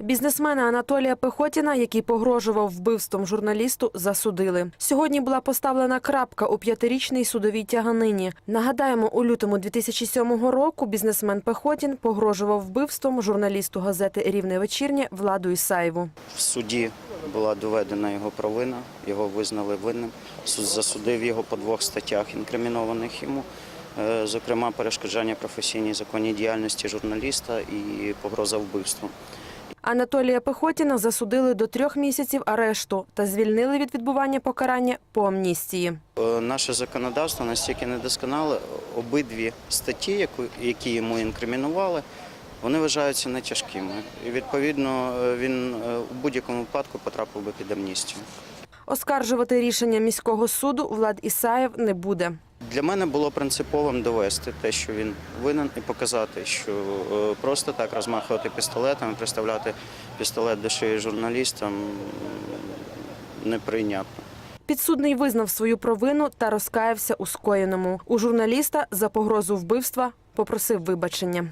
Бізнесмена Анатолія Пехотіна, який погрожував вбивством журналісту, засудили. Сьогодні була поставлена крапка у п'ятирічній судовій тяганині. Нагадаємо, у лютому 2007 року бізнесмен Пехотін погрожував вбивством журналісту газети Рівне вечірнє Владу Ісаєву. В суді була доведена його провина, його визнали винним. Суд засудив його по двох статтях, інкримінованих йому, е, зокрема перешкоджання професійній законній діяльності журналіста і погроза вбивством. Анатолія Пехотіна засудили до трьох місяців арешту та звільнили від відбування покарання по амністії. Е, Наше законодавство настільки недосконале, обидві статті, які йому інкримінували, вони вважаються нетяжкими. І відповідно е, він е, у будь-якому випадку потрапив би під амністію. Оскаржувати рішення міського суду Влад Ісаєв не буде. Для мене було принциповим довести те, що він винен, і показати, що е, просто так розмахувати пістолетом, приставляти пістолет до шиї журналістам неприйнятно. Підсудний визнав свою провину та розкаявся у скоєному. У журналіста за погрозу вбивства попросив вибачення.